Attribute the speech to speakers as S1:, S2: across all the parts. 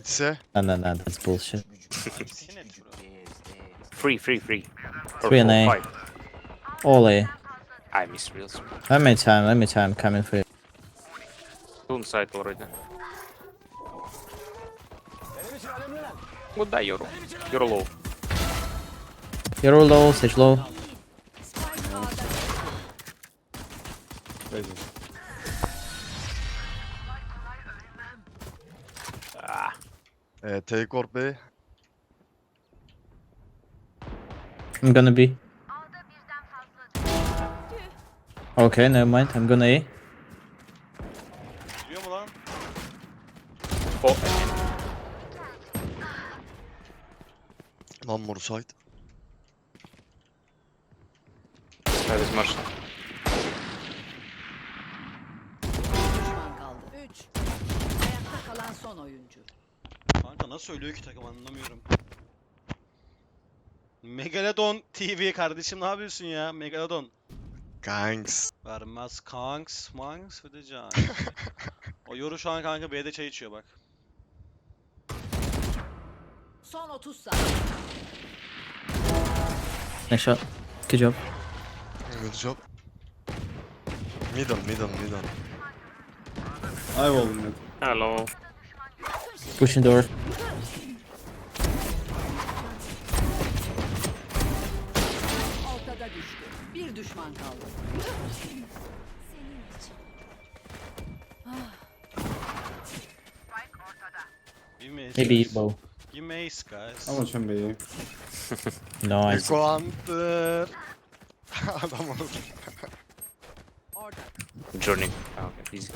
S1: Gitse.
S2: No, no, no, that's bullshit.
S3: Free, free, free. Or
S2: Three and
S3: four,
S2: A.
S3: five.
S2: All A.
S3: I miss real soon.
S2: Let me time, let me time, coming for you.
S3: Two inside already. Goodbye, Euro. You're low.
S2: You're low, stage low.
S4: Crazy.
S1: Ee, take or B.
S2: I'm gonna be. Okay, never mind. I'm gonna A.
S4: Duyuyor mu lan?
S3: oh,
S1: One more side.
S3: that is much.
S5: düşman kaldı. 3. Ayakta kalan son oyuncu.
S4: Kanka nasıl ölüyor ki takım anlamıyorum. Megalodon TV kardeşim ne yapıyorsun ya? Megalodon.
S1: Gangs.
S4: Vermez kanks, manks ve de can. o yoru şu an kanka B'de çay içiyor bak.
S5: Son 30 saniye.
S2: Nice shot. Good job.
S1: Good job. Middle, middle, middle.
S6: I will mid.
S3: Hello.
S2: Pushing door.
S5: Ortada düştü. Bir düşman kaldı.
S2: Maybe bow.
S4: Me ace guys.
S6: How much MBA?
S2: Nice.
S1: Eko Hunter. Adam oldu.
S5: Orada.
S3: Journey. Ah, okay, easy.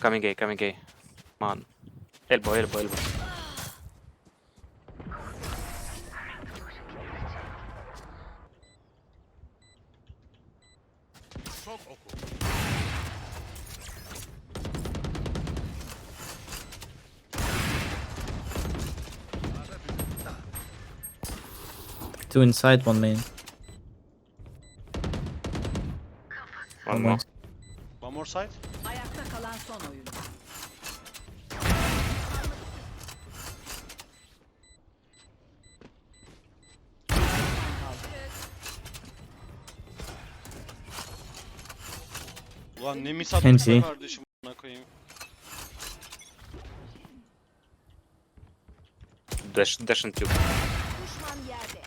S3: Coming gay, coming gay. Man. Elbow, elbow, elbow.
S2: Two inside, one main.
S3: One more.
S4: One more side.
S5: Kalan son kaldı.
S4: Ulan ne mis
S2: Fancy.
S4: kardeşim buna koyayım.
S3: Dash, dash and tube.
S5: Düşman yerde.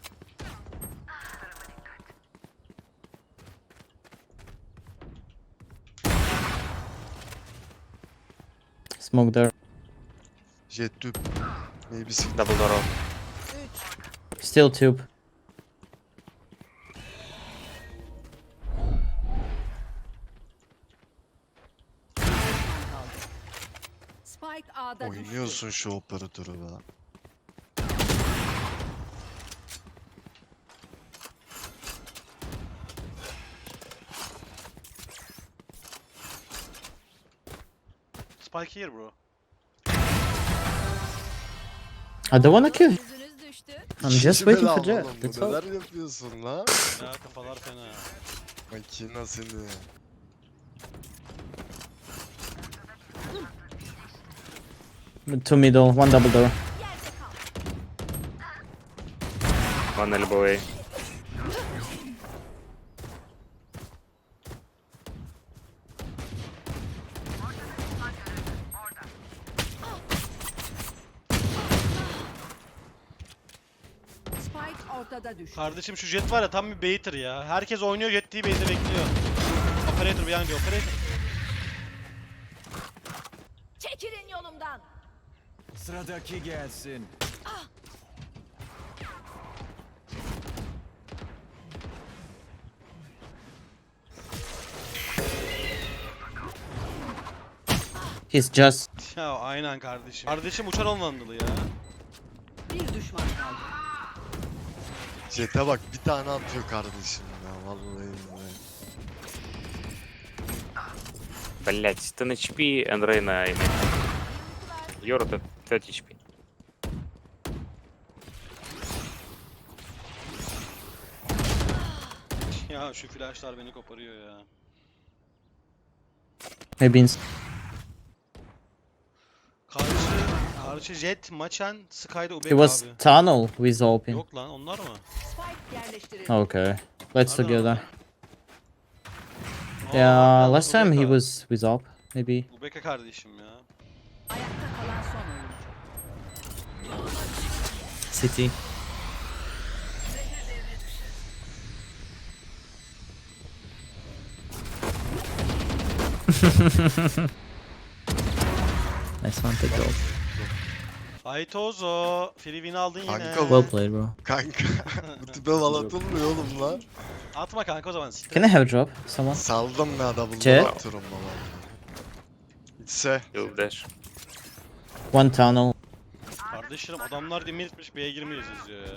S2: Smoke there.
S1: Jet tüp. Maybe six.
S3: Double door off.
S5: 3.
S2: Still tube.
S5: Spike A'da düştü.
S1: Oynuyorsun şu operatörü be.
S4: Spike here bro.
S2: I don't wanna kill.
S5: Yüzünüz düştü.
S2: I'm just
S1: İkinci
S2: waiting
S1: bela
S2: for Jet.
S1: oğlum bu,
S2: That's all.
S1: Neler yapıyorsun lan?
S4: Ya kafalar fena.
S1: Makina seni.
S2: Two middle, one double door.
S3: One elbow A.
S5: Spike ortada düştü.
S4: Kardeşim şu jet var ya tam bir baiter ya. Herkes oynuyor jet diye bait'i bekliyor. Operator behind you, operator.
S5: Çekilin yolumdan.
S7: Sıradaki gelsin.
S2: He's just
S4: Ya aynen kardeşim. Kardeşim uçar olmalı ya.
S5: Bir düşman kaldı.
S1: Jet'e bak bir tane atıyor kardeşim ya vallahi. billahi.
S3: Блять, 10 HP and Reyna A. Euro at 30 HP.
S4: Ya şu flashlar beni koparıyor ya.
S2: maybe
S4: Karşı Jet, Machen, Sky'da Ubek
S2: It was
S4: abi.
S2: tunnel with open.
S4: Yok lan onlar mı?
S5: Spike yerleştirildi.
S2: Okay. Let's
S4: Nereden
S2: together.
S4: Aa,
S2: Yeah,
S4: lan
S2: last time he
S4: Ubeka.
S2: was with op, maybe.
S4: Ubeka kardeşim ya.
S5: Ayakta kalan son oyuncu.
S2: City. nice one, take the ult.
S4: Aytozo, free win aldın yine.
S1: Kanka
S2: Well played, bro.
S1: Kanka bu tipe valatılmıyor oğlum lan.
S4: Atma kanka o zaman. siktir.
S2: Can I have a drop? Someone?
S1: Saldım ne adamı
S2: Chat.
S1: atıyorum baba.
S3: You'll dash.
S2: One tunnel.
S4: Kardeşlerim adamlar demir etmiş B'ye girmeyiz yazıyor ya.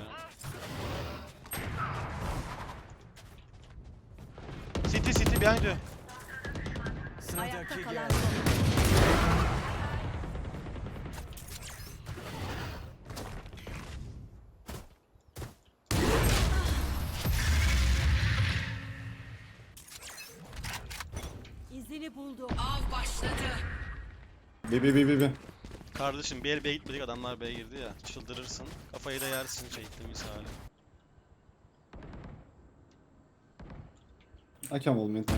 S4: City City behind you.
S5: Ayakta kalan son
S6: B B B B B.
S4: Kardeşim bir el B'ye gitmedik adamlar B'ye girdi ya. Çıldırırsın. Kafayı da yersin şekli misali.
S6: I can wall mid.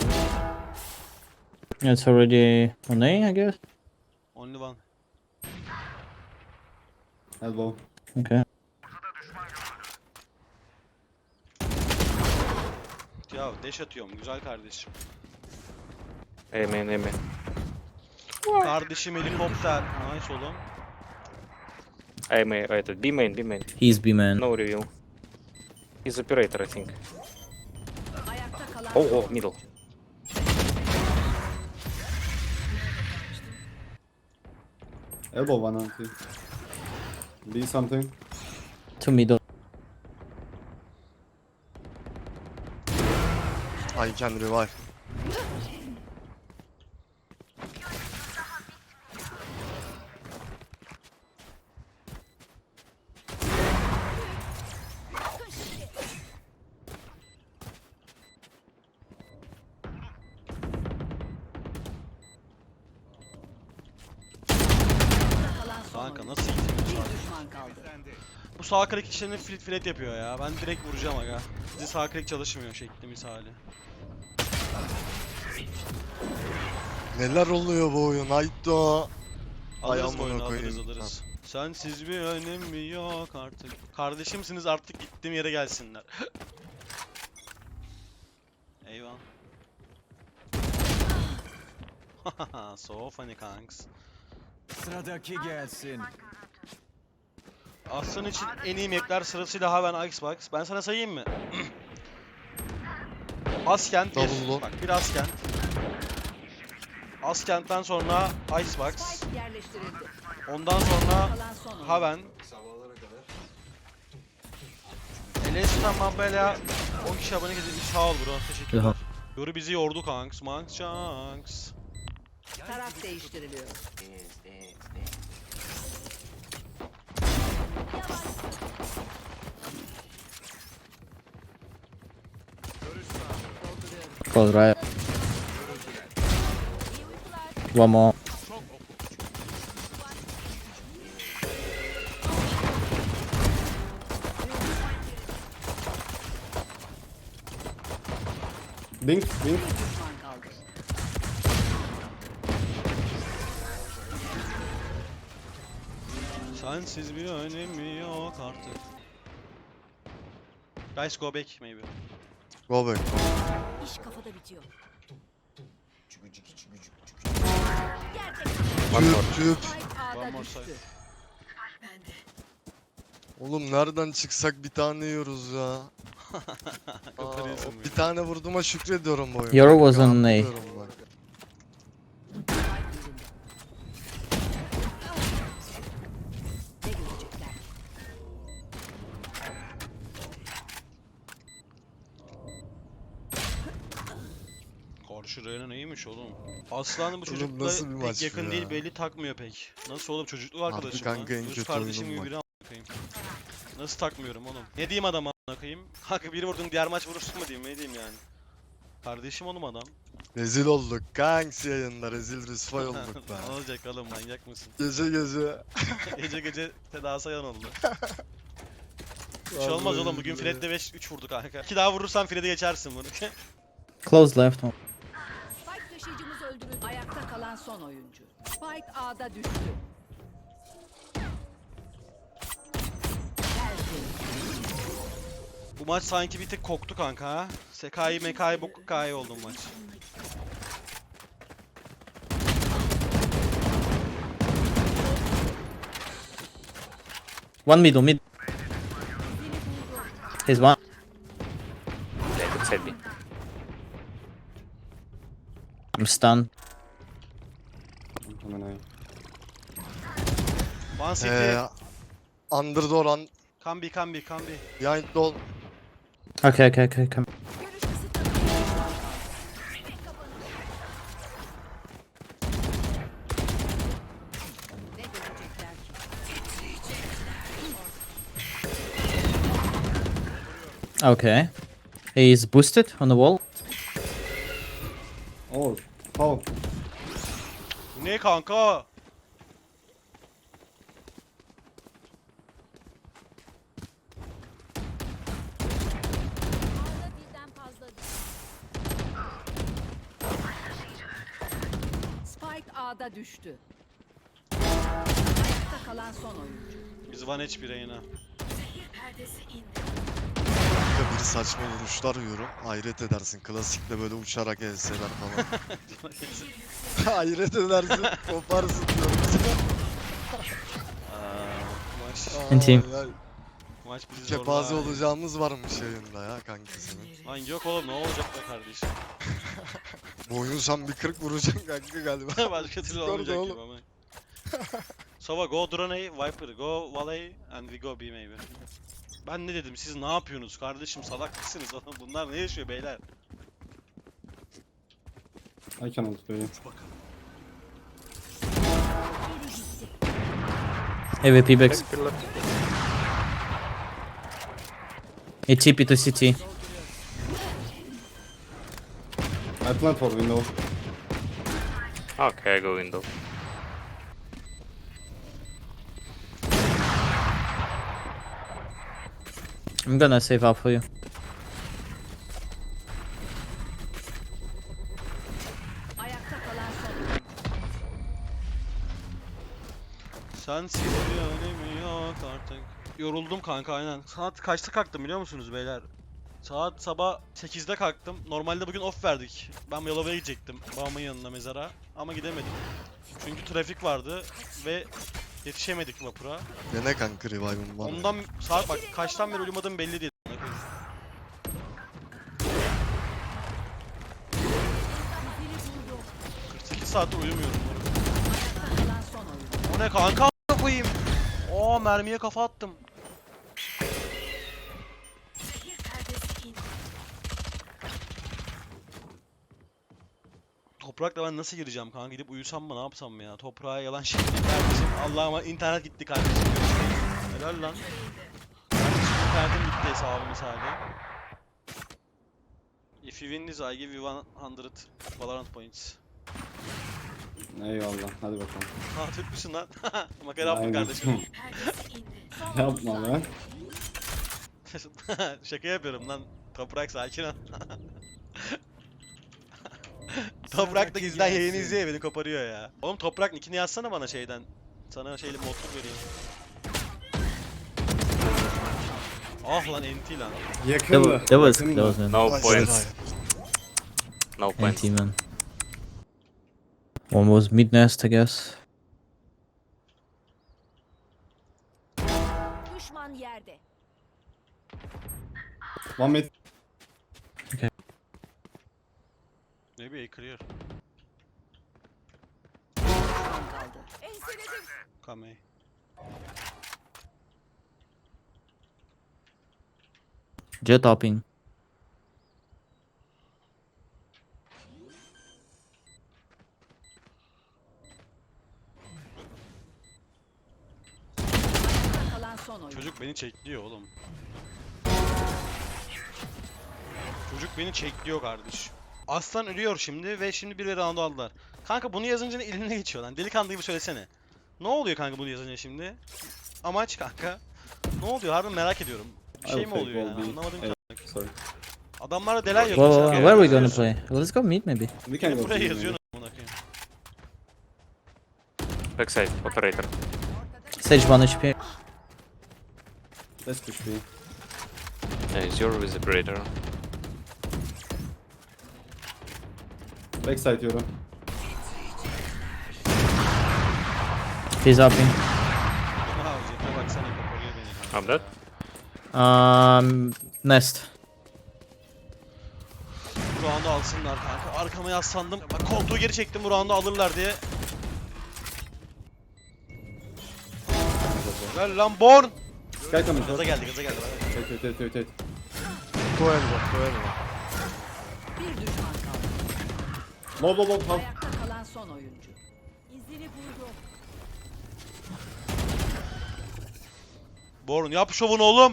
S2: It's already on A, I guess.
S4: Only one.
S6: Elbow.
S2: Okay.
S4: Ya dash atıyorum güzel kardeşim.
S3: Amen, amen.
S4: Kardeşim helikopter. Nice oğlum.
S3: Amen, этот, B main, B main.
S2: He's B man.
S3: No reveal. He's operator, I think.
S5: Ayakta kalan
S3: Oh, oh, middle.
S6: Elbow one anti. B something.
S2: To middle.
S1: I can revive.
S4: Kanka nasıl
S5: düşman kaldı.
S4: Bu sağ klik işlerini flit flit yapıyor ya. Ben direkt vuracağım aga. Bizi sağ klik çalışmıyor şekli misali.
S1: Neler oluyor bu oyun? Ayto. Ay
S4: Alırız bu
S1: amına
S4: oyunu alırız
S1: koyayım.
S4: alırız. Sensiz bir önemi yok artık. Kardeşimsiniz artık gittiğim yere gelsinler. Eyvah. so funny kanks.
S7: Sıradaki gelsin.
S4: Aslan için en iyi mapler sırasıyla Haven Xbox. Ben sana sayayım mı? Askent
S1: Davullu.
S4: bir. Bak bir Askent. Askent'ten sonra Icebox.
S5: Spike yerleştirildi.
S4: Ondan sonra
S5: Kalan son oyuncu.
S4: Haven. Eleştiren Mambela 10 kişi abone edilmiş. Sağ ol bro. Teşekkürler. Yoru bizi yordu kanks. Manks chanks.
S5: Taraf değiştiriliyor.
S2: Close right. One more.
S6: Blink, blink.
S4: Sensiz bir önemi yok artık. Guys go back maybe.
S1: Go back.
S5: İş kafada bitiyor.
S3: One more.
S1: Tüp tüp.
S4: One more side.
S1: Oğlum nereden çıksak bir tane yiyoruz ya. Aa, bir tane vurduğuma şükrediyorum bu oyunda.
S2: Yoru was on A.
S1: Yapıyorum bak.
S4: Karşı Reyna iyiymiş oğlum. Aslan bu çocukla
S1: nasıl bir
S4: pek
S1: maç
S4: yakın
S1: ya?
S4: değil belli takmıyor pek. Nasıl oğlum çocukluk arkadaşım
S1: kanka en
S4: lan.
S1: Kötü
S4: kardeşim gibi
S1: bak.
S4: biri koyayım. Nasıl takmıyorum oğlum? Ne diyeyim adama koyayım? Kanka biri vurdun diğer maç vurursun mu diyeyim ne diyeyim yani? Kardeşim oğlum adam.
S1: Rezil olduk kanks yayında rezil rüsvay olduk be.
S4: ne olacak oğlum manyak mısın?
S1: Gece gece.
S4: gece gece tedavisi yan oldu. Bir şey olmaz oğlum bugün Fred'de 5 3 vurdu kanka. 2 daha vurursan Fred'e geçersin bunu.
S2: Close left
S5: kalan son oyuncu. Spike A'da düştü.
S4: Bu maç sanki bir tık koktu kanka ha. Sekai mekai bokai oldu bu maç.
S2: One middle mid. He's one. I'm stunned.
S6: Coming out.
S4: One city.
S1: Eee. Underdoor un
S4: Can be can be can be.
S1: behind door.
S2: Okay, okay, okay, come. Okay. He's boosted on the wall.
S6: Oh, oh.
S4: Bu ne kanka?
S5: Spike A'da düştü. Ayakta kalan son oyuncu.
S4: Biz one HP Reyna.
S1: Kanka bir saçma vuruşlar yiyorum. Hayret edersin. Klasikle böyle uçarak elseler falan. Hayret edersin. Koparsın diyorum sana.
S4: Maç,
S1: ay.
S4: maç bizi zorlar.
S1: Kepaze olacağımız varmış yayında ya kanka senin.
S4: Lan yok oğlum ne olacak be kardeşim.
S1: Bu oyun sen bir 40 vuracaksın kanka galiba.
S4: Başka türlü olmayacak gibi ama. Sova go drone A, Viper go Valley and we go B maybe. Ben ne dedim siz ne yapıyorsunuz kardeşim salak mısınız oğlum bunlar ne yaşıyor beyler?
S6: I cannot you.
S2: AWP backs. A TP to CT.
S6: I plant for window.
S3: Okay, I go window.
S2: I'm gonna save up for you.
S4: Sensiz bir önemi yok artık. Yoruldum kanka aynen. Saat kaçta kalktım biliyor musunuz beyler? Saat sabah 8'de kalktım. Normalde bugün off verdik. Ben Yalova'ya gidecektim. Babamın yanına mezara. Ama gidemedim. Çünkü trafik vardı ve yetişemedik vapura.
S1: Gene kanka revive'ım var.
S4: Ondan saat bak kaçtan beri uyumadığım belli değil. 48 saat uyumuyorum. O ne kanka koyayım. Oo mermiye kafa attım. Toprakla ben nasıl gireceğim kanka gidip uyusam mı ne yapsam mı ya toprağa yalan şey değil kardeşim Allah'ıma internet gitti kardeşim Helal lan Kardeşim internetim gitti hesabım misali If you win this I give you 100 Valorant points
S6: Eyvallah. Hadi bakalım.
S4: Ha Türk müsün lan? Makara yaptım
S6: Aynen.
S4: kardeşim
S6: Yapma be.
S4: Şaka yapıyorum lan. Toprak sakin ol. Toprak da gizden yayını izliyor ya, beni koparıyor ya. Oğlum Toprak nickini yazsana bana şeyden. Sana şeyli modluk vereyim. Ah lan NT lan.
S2: That
S6: Yakındı.
S2: was, that was
S6: yakındı.
S2: close, man.
S3: No points. No points.
S2: NT, man. One was mid nest, I guess.
S5: Düşman yerde.
S6: One mid.
S4: Maybe A clear.
S5: Kaldı.
S4: Come A.
S2: Jet hopping.
S5: Kalan son.
S4: Çocuk beni çekliyor oğlum. Çocuk beni çekliyor kardeş. Aslan ölüyor şimdi ve şimdi bir round aldılar. Kanka bunu yazınca ne eline geçiyor lan? Delikanlı gibi söylesene. Ne oluyor kanka bunu yazınca şimdi? Amaç kanka. Ne oluyor? Harbiden merak ediyorum. Bir şey mi oluyor yani? Anlamadım.
S6: Evet. Sorry.
S4: Adamlara delay
S2: Whoa,
S4: yazıyor.
S2: whoa,
S4: sen
S2: where are we gonna play? Let's go meet maybe.
S6: We can go
S4: buraya
S6: B,
S4: yazıyorsun amına koyayım.
S3: Backside, operator.
S2: Sage 1 HP.
S6: Let's push B.
S3: Yeah, he's your with operator.
S6: Backside yorum.
S2: He's
S4: up
S3: I'm dead.
S2: Um, nest.
S4: Bu roundu alsınlar kanka. Arkama yaslandım. Bak kontuğu geri çektim bu roundu alırlar diye. Ver lan Born.
S6: Sky coming.
S4: Gaza
S6: short.
S4: geldi gaza geldi.
S6: Wait, wait, wait, wait, wait.
S5: 12, 12.
S6: Low, low, half.
S5: Ayakta kalan son oyuncu. İzini buldu.
S4: Born yap şovunu oğlum.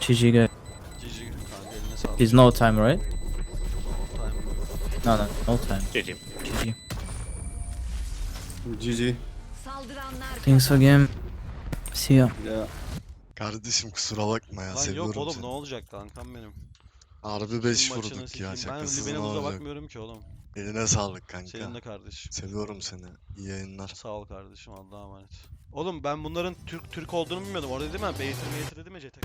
S2: GG guy.
S4: GG kanka eline sağlık.
S2: He's no time, right? No, no, no time.
S3: GG.
S2: GG.
S6: GG.
S5: Saldıranlar
S2: Thanks again. See ya.
S6: Yeah.
S1: Kardeşim kusura bakma ya
S4: Lan
S1: seviyorum
S4: yok oğlum
S1: seni.
S4: ne olacak kankam benim.
S1: Harbi 5
S4: Maçını
S1: vurduk
S4: sikeyim.
S1: ya
S4: Ben
S1: şakasız ne
S4: Libe'nin uza
S1: olacak.
S4: bakmıyorum ki oğlum.
S1: Eline sağlık kanka.
S4: Senin de kardeşim.
S1: Seviyorum seni. İyi yayınlar.
S4: Sağ ol kardeşim Allah'a emanet. Oğlum ben bunların Türk Türk olduğunu bilmiyordum. Orada dedim ya Beytir Beytir dedim ya CTK.